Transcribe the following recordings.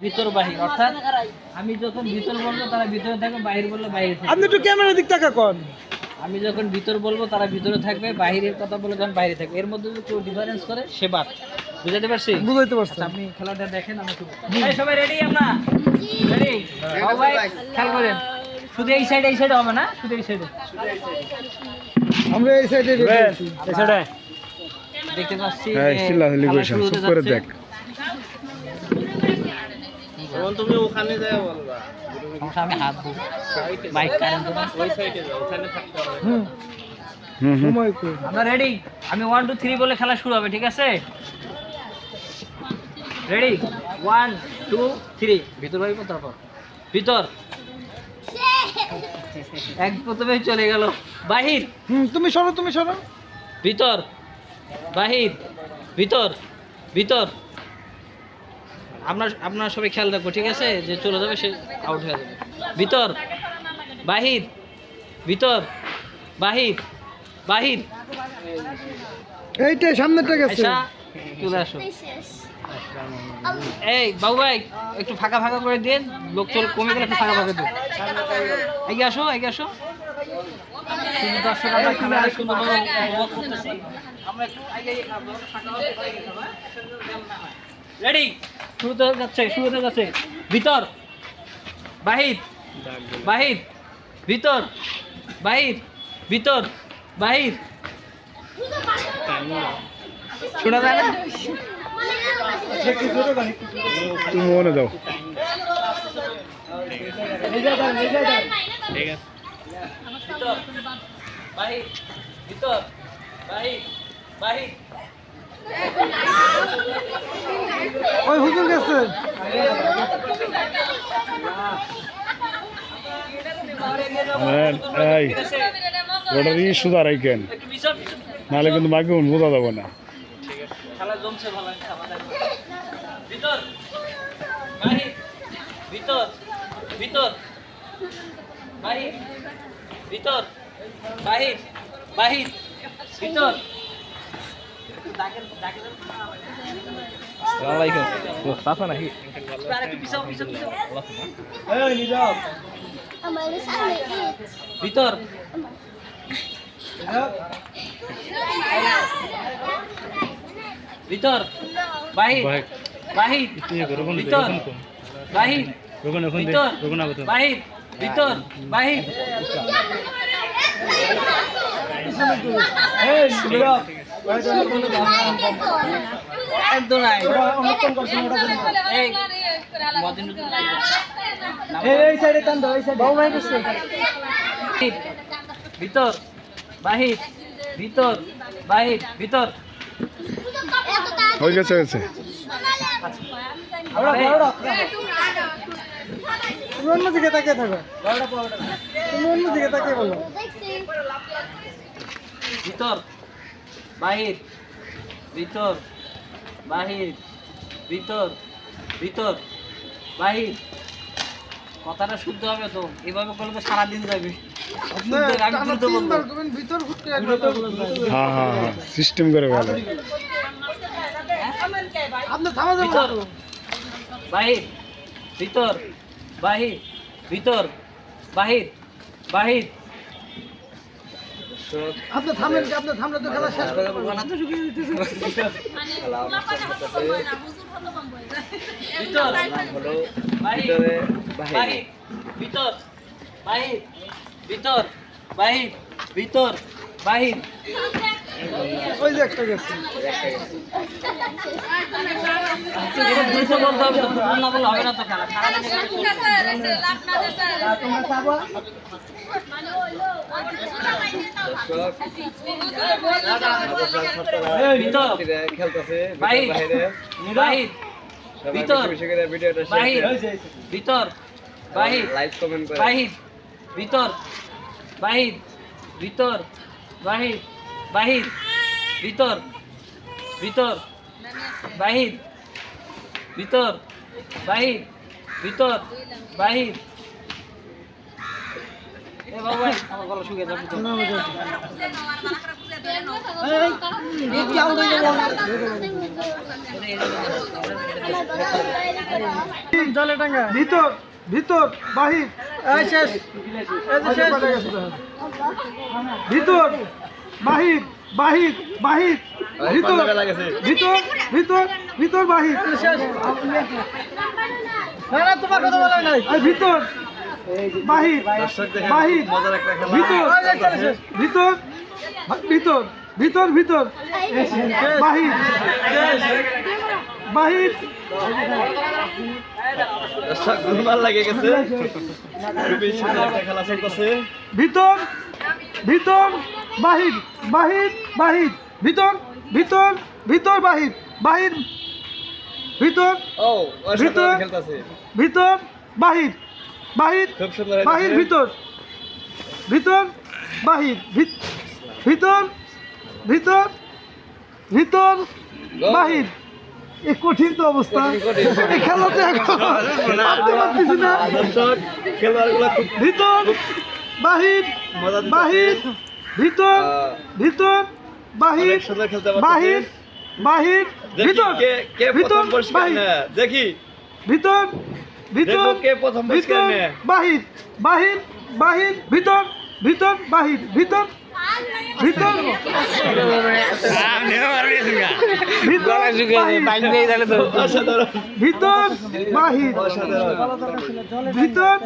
ভিতর বাহির অর্থাৎ আমি যখন ভিতর বলব তারা ভিতরে থাকবে বাহির বললে বাইরে থাকবে। আপনি একটু ক্যামেরা দিক টাকা কন। আমি যখন ভিতর বলব তারা ভিতরে থাকবে বাহিরের কথা বলে যখন বাইরে থাকবে। এর মধ্যে যদি কেউ ডিফারেন্স করে সে বাদ। বুঝাতে পারছি? বুঝাইতে পারছেন আচ্ছা, আপনি খেলাটা দেখেন আমি একটু- সবাই রেডি আমরা? রেডি সবাই খেয়াল করেন। শুধু এই সাইডে এই সাইডে হবে না? শুধু এই সাইডে আমরা এই সাইডে দেখতে পাচ্ছি হ্যাঁ, করে। দেখ। তুমি ওখানে যাও বলবা। সমস্যা, আমি হাত বাইক কারেন্ট ওই সাইডে যাও ওখানে থাকতে হবে। হুম। হুম হুম। সময় কই? আমরা রেডি আমি ওয়ান টু থ্রি বলে খেলা শুরু হবে ঠিক আছে? রেডি ওয়ান টু থ্রি ভিতর ভাই তারপর। ভিতর। এক প্রথমে চলে গেল। বাহির। হুম তুমি সরো তুমি সরো। ভিতর। বাহির। ভিতর। ভিতর। আপনার আপনার সবাই খেয়াল রাখব ঠিক আছে যে চলে যাবে সে আউট হয়ে যাবে ভিতর বাহির ভিতর বাহির বাহির এইটাই সামনেটা গেছে আচ্ছা চলে আসো এই বাবু ভাই একটু ফাঁকা ফাঁকা করে দিন লোক চল কমে গেলে একটু ফাঁকা ফাঁকা দিন এগিয়ে আসো এগিয়ে আসো আমরা একটু রেডি শুরুতে যাচ্ছে শুরুতে যাচ্ছে। ভিতর। বাহির। বাহির। ভিতর। বাহির। ভিতর। বাহির। শোনা যায় না? তুমি মনে দাও। ঠিক আছে। ভিতর। বাহির। ভিতর। বাহির। বাহির। ওই হুজুর গেছে হ্যাঁ, এই ওটার ই সুদার কেন নাহলে কিন্তু মাকে বোঝা যাবে না ভিতর ভিতর ভিতর বাহির ভিতর বাহির বাহির ভিতর পিছাও পিছাও পিছাও ভিতর ভিতর বাহির বাহির ভিতর বাহির ভিতর বাহির ভিতর বাহির নাই এই মদিন এই ভিতর বাহির ভিতর বাহির ভিতর। হয়ে গেছে হয়েছে তুমি অন্য তাকিয়ে থাকো। তুমি অন্য তাকিয়ে বলো। ভিতর। বাহির ভিতর বাহির ভিতর ভিতর বাহির। কথাটা শুদ্ধ হবে তো এভাবে করলে তো সারাদিন যাবে। হ্যাঁ হ্যাঁ হ্যাঁ সিস্টেম করে ভালো আপনি ভিতর বাহির ভিতর বাহির বাহির। বাহির আপনি থামেন কি? আপনি থামলে তো খেলা শেষ করে ভিতর। বাহির বাহির। ভিতর বাহির ভিতর বাহির ভিতর বাহির। ওই যে একটা গেছে। দ্রুত বলতে হবে তো দ্রুত না বললে হবে না তো খেলা চাবা ভিতর বাহির বাহির ভিতর। বাহির ভিতর। বাহির ভিতর বাহির ভিতর বাহির ভিতর ভিতর বাহির ভিতর বাহির ভিতর বাহির এ বাবু আমার গলা শুকিয়ে যাবে তো। জলে টাঙ্গা ভিতর ভিতর বাহির এই শেষ এই যে শেষ ভিতর বাহির বাহির বাহির। ভিতর ভিতর ভিতর ভিতর বাহির। না না তোমার কথা বলা নাই। ভিতর বাহির বাহির। ভিতর ভিতর ভিতর ভিতর ভিতর। বাহির। বাহির। গুলমাল লাগে গেছে। খুবই সুন্দর একটা খেলা চলতেছে। ভিতর ভিতর। বাহির বাহির বাহির। ভিতর ভিতর ভিতর বাহির। বাহির ভিতর ভিতর। ভিতর বাহির। বাহির বাহির ভিতর। ভিতর বাহির। ভিত- ভিতর ভিতর ভিতর বাহির। এ কঠিন তো অবস্থা। এই খেলাতে এখন ভিতর বাহির বাহির ভিতর ভিতর বাহির। বাহির বাহির ভিতর ভিতর বাহির। দেখি। ভিতর ভিতর কে প্রথম ভিতর বাহির বাহির বাহির ভিতর ভিতর বাহির ভিতর ভিতর বাহির। ভিতর ভিতর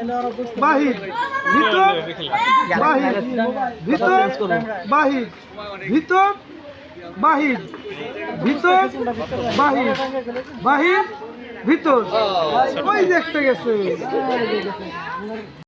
বাহির। ভিতর ভিতর ভিতর বাহির। ভিতর ওই দেখতে গেছে।